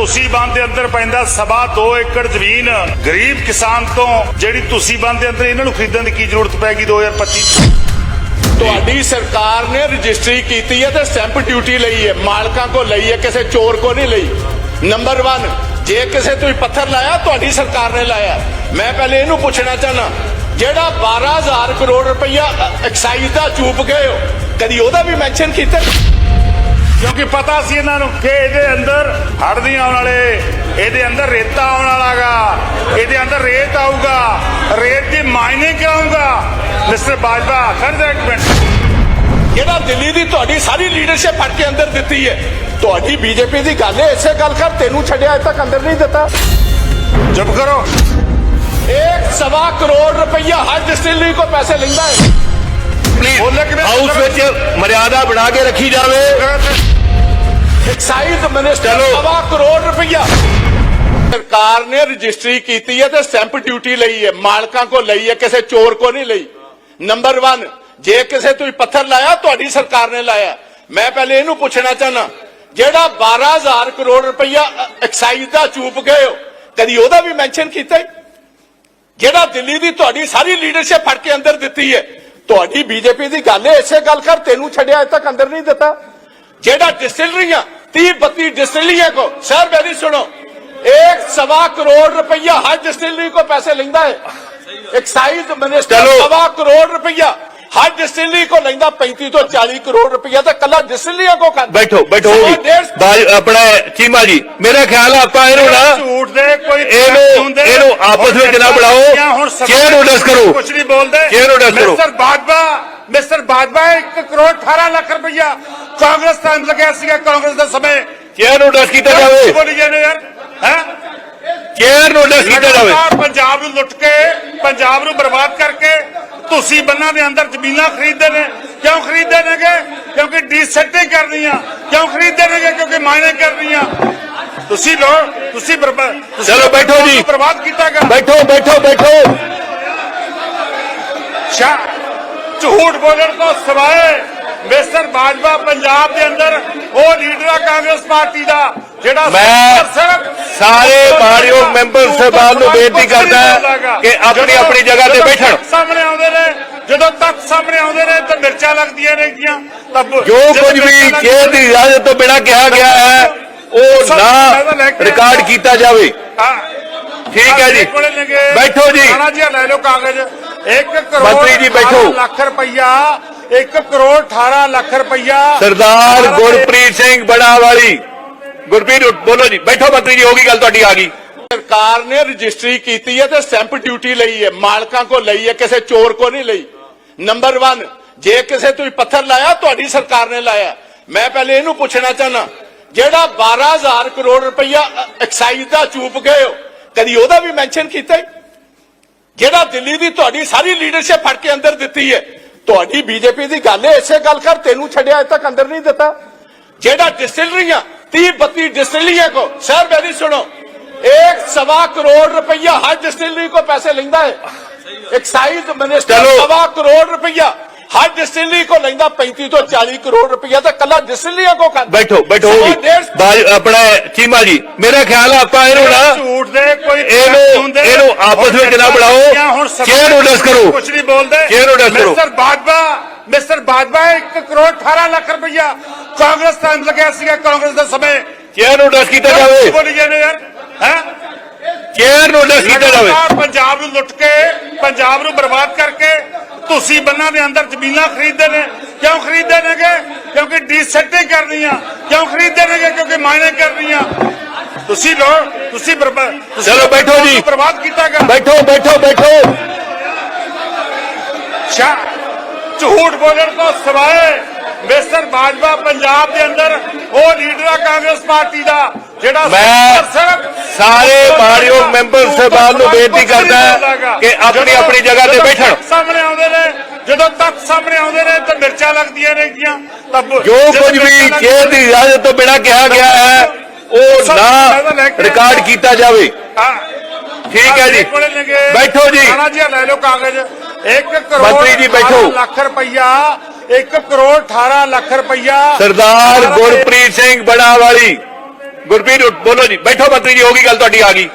ਤੁਸੀਂ ਬੰਦ ਦੇ ਅੰਦਰ ਪੈਂਦਾ ਸਵਾ 2 ਏਕੜ ਜ਼ਮੀਨ। ਗਰੀਬ ਕਿਸਾਨ ਤੋਂ ਜਿਹੜੀ ਤੁਸੀਂ ਬੰਦ ਦੇ ਅੰਦਰ ਇਹਨਾਂ ਨੂੰ ਖਰੀਦਣ ਦੀ ਕੀ ਜ਼ਰੂਰਤ ਪੈਗੀ 2025 ਤੁਹਾਡੀ ਸਰਕਾਰ ਨੇ ਰਜਿਸਟਰੀ ਕੀਤੀ ਹੈ ਤੇ ਸਟੈਂਪ ਡਿਊਟੀ ਲਈ ਹੈ। ਮਾਲਕਾਂ ਕੋ ਲਈ ਹੈ, ਕਿਸੇ ਚੋਰ ਕੋ ਨਹੀਂ ਲਈ। ਨੰਬਰ 1 ਜੇ ਕਿਸੇ ਤੁਸੀਂ ਪੱਥਰ ਲਾਇਆ, ਤੁਹਾਡੀ ਸਰਕਾਰ ਨੇ ਲਾਇਆ। ਮੈਂ ਪਹਿਲੇ ਇਹਨੂੰ ਪੁੱਛਣਾ ਚਾਹਨਾ, ਜਿਹੜਾ 12000 ਕਰੋੜ ਰੁਪਇਆ ਐਕਸਾਈਜ਼ ਦਾ ਚੂਪ ਗਏ ਹੋ, ਕਦੀ ਉਹਦਾ ਵੀ ਮੈਂਸ਼ਨ ਕੀਤਾ? ਕਿਉਂਕਿ ਪਤਾ ਸੀ ਇਹਨਾਂ ਨੂੰ ਕਿ ਇਹਦੇ ਅੰਦਰ ਹੜ੍ਹ ਨਹੀਂ ਆਉਣ ਵਾਲੇ ਇਹਦੇ ਅੰਦਰ ਰੇਤਾ ਆਉਣ ਵਾਲਾਗਾ ਇਹਦੇ ਅੰਦਰ ਰੇਤ ਆਊਗਾ ਰੇਤ ਦੀ ਮਾਈਨਿੰਗ ਕਰਾਊਗਾ ਮਿਸਟਰ ਬਾਜਵਾ ਖੜ ਜਾ ਇੱਕ ਮਿੰਟ। ਜਿਹੜਾ ਦਿੱਲੀ ਦੀ ਤੁਹਾਡੀ ਸਾਰੀ ਲੀਡਰਸ਼ਿਪ ਫੜ ਕੇ ਅੰਦਰ ਦਿੱਤੀ ਹੈ ਤੁਹਾਡੀ ਬੀਜੇਪੀ ਦੀ ਗੱਲ ਹੈ ਇਸੇ ਗੱਲ ਕਰ ਤੈਨੂੰ ਛੱਡਿਆ ਅਜੇ ਤੱਕ ਅੰਦਰ ਨਹੀਂ ਦਿੱਤਾ। ਚੁੱਪ ਕਰੋ। ਇੱਕ ਸਵਾ ਕਰੋੜ ਰੁਪਈਆ ਹਰ ਡਿਸਟਿਲਰੀ ਕੋ ਪੈਸੇ ਲੈਂਦਾ ਹੈ? ਹਾਊਸ ਵਿੱਚ ਮਰਿਆਦਾ ਬਣਾ ਕੇ ਰੱਖੀ ਜਾਵੇ। ਐਕਸਾਈਜ਼ ਮਿਨਿਸਟਰ ਚਲੋ। ਸਵਾ ਕਰੋੜ ਰੁਪਈਆ। ਸਰਕਾਰ ਨੇ ਰਜਿਸਟਰੀ ਕੀਤੀ ਹੈ ਤੇ ਸਟੈਂਪ ਡਿਊਟੀ ਲਈ ਹੈ। ਮਾਲਕਾਂ ਕੋ ਲਈ ਹੈ ਕਿਸੇ ਚੋਰ ਕੋ ਨਹੀਂ ਲਈ। ਨੰਬਰ 1 ਜੇ ਕਿਸੇ ਤੁਸੀਂ ਪੱਥਰ ਲਾਇਆ ਤੁਹਾਡੀ ਸਰਕਾਰ ਨੇ ਲਾਇਆ। ਮੈਂ ਪਹਿਲੇ ਇਹਨੂੰ ਪੁੱਛਣਾ ਚਾਹਨਾ ਜਿਹੜਾ 12000 ਕਰੋੜ ਰੁਪਈਆ ਐਕਸਾਈਜ਼ ਦਾ ਚੂਪ ਗਏ ਹੋ ਕਦੀ ਉਹਦਾ ਵੀ ਮੈਂਸ਼ਨ ਕੀਤਾ? ਜਿਹੜਾ ਦਿੱਲੀ ਦੀ ਤੁਹਾਡੀ ਸਾਰੀ ਲੀਡਰਸ਼ਿਪ ਫੜ ਕੇ ਅੰਦਰ ਦਿੱਤੀ ਹੈ ਤੁਹਾਡੀ ਬੀਜੇਪੀ ਦੀ ਗੱਲ ਹੈ ਇਸੇ ਗੱਲ ਕਰ ਤੈਨੂੰ ਛੱਡਿਆ ਅਜੇ ਤੱਕ ਅੰਦਰ ਨਹੀਂ ਦਿੱਤਾ ਜਿਹੜਾ ਡਿਸਟਿਲਰੀਆਂ 30 32 डिस्टिलरियां को सर मेरी सुनो एक सवा करोड़ रुपया हर डिस्टिलरी को पैसे लेंदा है एक्साइज मिनिस्टर चलो। सवा करोड़ रुपया हर डिस्टिलरी को लेंदा 35 तो 40 करोड़ रुपया तो कला डिस्टिलरियां को कर ਬੈਠੋ ਬੈਠੋ सौ ਜੀ डेढ़ ਬਾਜ ਆਪਣਾ ਚੀਮਾ ਜੀ ਮੇਰਾ ਖਿਆਲ ਆ ਆਪਾਂ ਇਹਨੂੰ ਨਾ ਝੂਠ ਦੇ ਕੋਈ ਇਹਨੂੰ- ਤੱਥ ਹੁੰਦੇ। ਇਹਨੂੰ ਆਪਸ ਵਿੱਚ ਨਾ ਬਣਾਓ। ਹੁਣ ਸਭ- ਚੇਅਰ ਕਰੋ। ਕੁਛ ਨਹੀਂ ਬੋਲਦੇ। ਚੇਅਰ ਨੂੰ ਡਿਸ ਕਰੋ। ਮਿਸਟਰ ਬਾਜਵਾ ਮਿਸਟਰ ਬਾਜਵਾ 1 ਕਰੋੜ 18 ਲੱਖ ਰੁਪਈਆ ਕਾਂਗਰਸ ਟਾਈਮ ਲੱਗਿਆ ਸੀਗਾ ਕਾਂਗਰਸ ਦੇ ਸਮੇਂ। ਚੇਅਰ ਨੂੰ ਡਸ ਕੀਤਾ ਜਾਵੇ? ਬੋਲੀ ਜਾਂਦੇ ਯਾਰ ਹੈ? ਚੇਅਰ ਨੂੰ ਡਸ ਕੀਤਾ ਜਾਵੇ? ਪੰਜਾਬ ਨੂੰ ਲੁੱਟ ਕੇ ਪੰਜਾਬ ਨੂੰ ਬਰਬਾਦ ਕਰਕੇ ਤੁਸੀਂ ਬੰਨਾਂ ਦੇ ਅੰਦਰ ਜ਼ਮੀਨਾਂ ਖਰੀਦਦੇ ਨੇ। ਕਿਉਂ ਖਰੀਦਦੇ ਨੇਗੇ? ਕਿਉਂਕਿ ਡੀਸੈਟਿੰਗ ਕਰਨੀ ਆ ਕਿਉਂ ਖਰੀਦਦੇ ਨੇਗੇ? ਕਿਉਂਕਿ ਮਾਇਨੇ ਕਰਨੀ ਆ ਤੁਸੀਂ ਲੋ ਤੁਸੀਂ ਚਲੋ ਬੈਠੋ ਜੀ। ਬਰਬਾਦ ਕੀਤਾਗਾ ਬੈਠੋ ਬੈਠੋ ਬੈਠੋ। ਝੂਠ ਬੋਲਣ ਤੋਂ ਸਿਵਾਏ ਮਿਸਟਰ ਬਾਜਵਾ ਪੰਜਾਬ ਦੇ ਅੰਦਰ ਉਹ ਲੀਡਰ ਆ ਕਾਂਗਰਸ ਪਾਰਟੀ ਦਾ ਜਿਹੜਾ ਮੈਂ ਸਾਰੇ ਮਾਣਯੋਗ ਮੈਂਬਰ ਸਾਹਿਬਾਨ ਨੂੰ ਬੇਨਤੀ ਕਰਦਾ ਕਿ ਆਪਣੀ ਆਪਣੀ ਜਗ੍ਹਾ ਤੇ ਜਦੋਂ ਬੈਠਣ। ਸਾਹਮਣੇ ਆਉਂਦੇ ਨੇ ਜਦੋਂ ਤੱਕ ਸਾਹਮਣੇ ਆਉਂਦੇ ਨੇ ਤਾਂ ਮਿਰਚਾਂ ਲੱਗਦੀਆਂ ਨੇਗੀਆਂ। ਤਾਂ ਜੋ ਕੁਝ ਵੀ ਚੇਅਰ ਦੀ ਇਜਾਜ਼ਤ ਤੋਂ ਬਿਨਾਂ ਕਿਹਾ ਗਿਆ ਹੈ ਉਹ ਨਾ ਰਿਕਾਰਡ ਕੀਤਾ ਜਾਵੇ। ਠੀਕ ਹੈ ਜੀ। ਬੈਠੋ ਜੀ। ਰਾਣਾ ਜੀ ਲੈ ਲਓ ਕਾਗਜ਼। 1 ਕਰੋੜ ਮੰਤਰੀ ਜੀ ਬੈਠੋ। 18 ਲੱਖ ਰੁਪਈਆ 1 ਕਰੋੜ 18 ਲੱਖ ਰੁਪਈਆ। ਸਰਦਾਰ ਗੁਰਪ੍ਰੀਤ ਸਿੰਘ ਬੜਾ ਵਾਲੀ ਗੁਰਪ੍ਰੀਤ ਬੋਲੋ ਜੀ ਬੈਠੋ ਮੰਤਰੀ ਜੀ ਹੋ ਗਈ ਗੱਲ ਤੁਹਾਡੀ ਆ ਗਈ। ਸਰਕਾਰ ਨੇ ਰਜਿਸਟਰੀ ਕੀਤੀ ਹੈ ਤੇ ਸਟੈਂਪ ਡਿਊਟੀ ਲਈ ਹੈ ਮਾਲਕਾਂ ਕੋ ਲਈ ਹੈ ਕਿਸੇ ਚੋਰ ਕੋ ਨਹੀਂ ਲਈ। ਨੰਬਰ 1 ਜੇ ਕਿਸੇ ਤੁਸੀਂ ਪੱਥਰ ਲਾਇਆ ਤੁਹਾਡੀ ਸਰਕਾਰ ਨੇ ਲਾਇਆ। ਮੈਂ ਪਹਿਲੇ ਇਹਨੂੰ ਪੁੱਛਣਾ ਚਾਹਨਾ ਜਿਹੜਾ 12000 ਕਰੋੜ ਰੁਪਇਆ ਐਕਸਾਈਜ਼ ਦਾ ਚੂਪ ਗਏ ਹੋ ਕਦੀ ਉਹਦਾ ਵੀ ਮੈਂਸ਼ਨ ਕੀਤਾ ਹੈ? ਜਿਹੜਾ ਦਿੱਲੀ ਦੀ ਤੁਹਾਡੀ ਸਾਰੀ ਲੀਡਰਸ਼ਿਪ ਫੜ ਕੇ ਅੰਦਰ ਦਿੱਤੀ ਹੈ ਤੁਹਾਡੀ ਬੀਜੇਪੀ ਦੀ ਗੱਲ ਹੈ ਇਸੇ ਗੱਲ ਕਰ ਤੈਨੂੰ ਛੱਡਿਆ ਅਜੇ ਤੱਕ ਅੰਦਰ ਨਹੀਂ ਦਿੱਤਾ ਜਿਹੜਾ डिस्टिलरियां 30 32 डिस्टिलरियां को सर मेरी सुनो एक सवा करोड़ रुपया हर डिस्टिलरी को पैसे लेंदा है एक्साइज मिनिस्टर चलो। सवा करोड़ रुपया ਹਰ ਡਿਸਟਿਲਰੀ ਕੋ ਲੈਂਦਾ 35 ਤੋਂ 40 ਕਰੋੜ ਰੁਪਇਆ ਤਾਂ ਕੱਲਾ ਡਿਸਟਿਲਰੀਆਂ ਕੋ ਖਾਂਦਾ। ਬੈਠੋ ਬੈਠੋ ਆਪਣਾ ਚੀਮਾ ਜੀ ਮੇਰਾ ਖਿਆਲ ਆਪਾਂ ਇਹਨੂੰ ਨਾ ਝੂਠ ਦੇ ਕੋਈ ਇਹਨੂੰ ਇਹਨੂੰ ਆਪਸ ਵਿੱਚ ਨਾ ਬੜਾਓ ਚੇਅਰ ਆਰਡਰਸ ਕਰੋ? ਕੁਝ ਨਹੀਂ ਬੋਲਦੇ। ਚੇਅਰ ਆਰਡਰਸ ਕਰੋ? ਮਿਸਟਰ ਬਾਜਵਾ ਮਿਸਟਰ ਬਾਜਵਾ 1 ਕਰੋੜ 18 ਲੱਖ ਰੁਪਇਆ ਕਾਂਗਰਸ ਤਾਂ ਲੱਗਿਆ ਸੀਗਾ ਕਾਂਗਰਸ ਦੇ ਸਮੇਂ। ਚੇਅਰ ਆਰਡਰਸ ਕੀਤਾ ਜਾਵੇ? ਹੈ? ਚੇਅਰ ਨੂੰ ਡਸ ਕੀਤਾ ਜਾਵੇ। ਲਗਾਤਾਰ ਪੰਜਾਬ ਨੂੰ ਲੁੱਟ ਕੇ ਪੰਜਾਬ ਨੂੰ ਬਰਬਾਦ ਕਰਕੇ ਤੁਸੀਂ ਬੰਨਾਂ ਦੇ ਅੰਦਰ ਜ਼ਮੀਨਾਂ ਖਰੀਦਦੇ ਨੇ। ਕਿਉਂ ਖਰੀਦਦੇ ਨੇਗੇ? ਕਿਉਂਕਿ ਡੀਸੈਟਿੰਗ ਕਰਨੀ ਆ। ਕਿਉਂ ਖਰੀਦਦੇ ਨੇਗੇ? ਕਿਉਂਕਿ ਮਾਇਨੇ ਕਰਨੀ ਆ। ਤੁਸੀਂ ਲੋ ਤੁਸੀਂ ਬਰਬਾਦ ਚਲੋ ਬੈਠੋ ਜੀ। ਬਰਬਾਦ ਕੀਤਾਗਾ। ਬੈਠੋ ਬੈਠੋ ਬੈਠੋ। ਝੂਠ ਬੋਲਣ ਤੋਂ ਸਿਵਾਏ ਮਿਸਟਰ ਬਾਜਵਾ ਪੰਜਾਬ ਦੇ ਅੰਦਰ ਉਹ ਲੀਡਰ ਆ ਕਾਂਗਰਸ ਪਾਰਟੀ ਦਾ ਜਿਹੜਾ ਮੈਂ ਸਾਰੇ ਮਾਣਯੋਗ ਮੈਂਬਰ ਸਾਹਿਬਾਨ ਨੂੰ ਬੇਨਤੀ ਕਰਦਾ ਕਿ ਆਪਣੀ ਆਪਣੀ ਜਗ੍ਹਾ ਤੇ ਬੈਠਣ। ਸਾਹਮਣੇ ਆਉਂਦੇ ਨੇ ਜਦੋਂ ਤੱਕ ਸਾਹਮਣੇ ਆਉਂਦੇ ਨੇ ਤਾਂ ਮਿਰਚਾਂ ਲੱਗਦੀਆਂ ਨੇਗੀਆਂ ਤਾਂ ਬ- ਜੋ ਕੁਝ ਵੀ ਚੇਅਰ ਦੀ ਇਜਾਜ਼ਤ ਤੋਂ ਬਿਨਾਂ ਕਿਹਾ ਗਿਆ ਹੈ ਉਹ ਨਾ ਰਿਕਾਰਡ ਕੀਤਾ ਜਾਵੇ। ਠੀਕ ਹੈ ਜੀ। ਬੈਠੋ ਜੀ। ਜੀ ਲੈ ਲਓ ਕਾਗਜ਼। 1 ਕਰੋੜ ਮੰਤਰੀ ਜੀ ਬੈਠੋ। 18 ਲੱਖ ਰੁਪਈਆ 1 ਕਰੋੜ 18 ਲੱਖ ਰੁਪਈਆ। ਸਰਦਾਰ ਗੁਰਪ੍ਰੀਤ ਸਿੰਘ ਬੜਾ ਵਾਲੀ ਗੁਰਪ੍ਰੀਤ ਬੋਲੋ ਜੀ ਬੈਠੋ ਮੰਤਰੀ ਜੀ ਹੋ ਗਈ ਗੱਲ ਤੁਹਾਡੀ ਆ ਗਈ।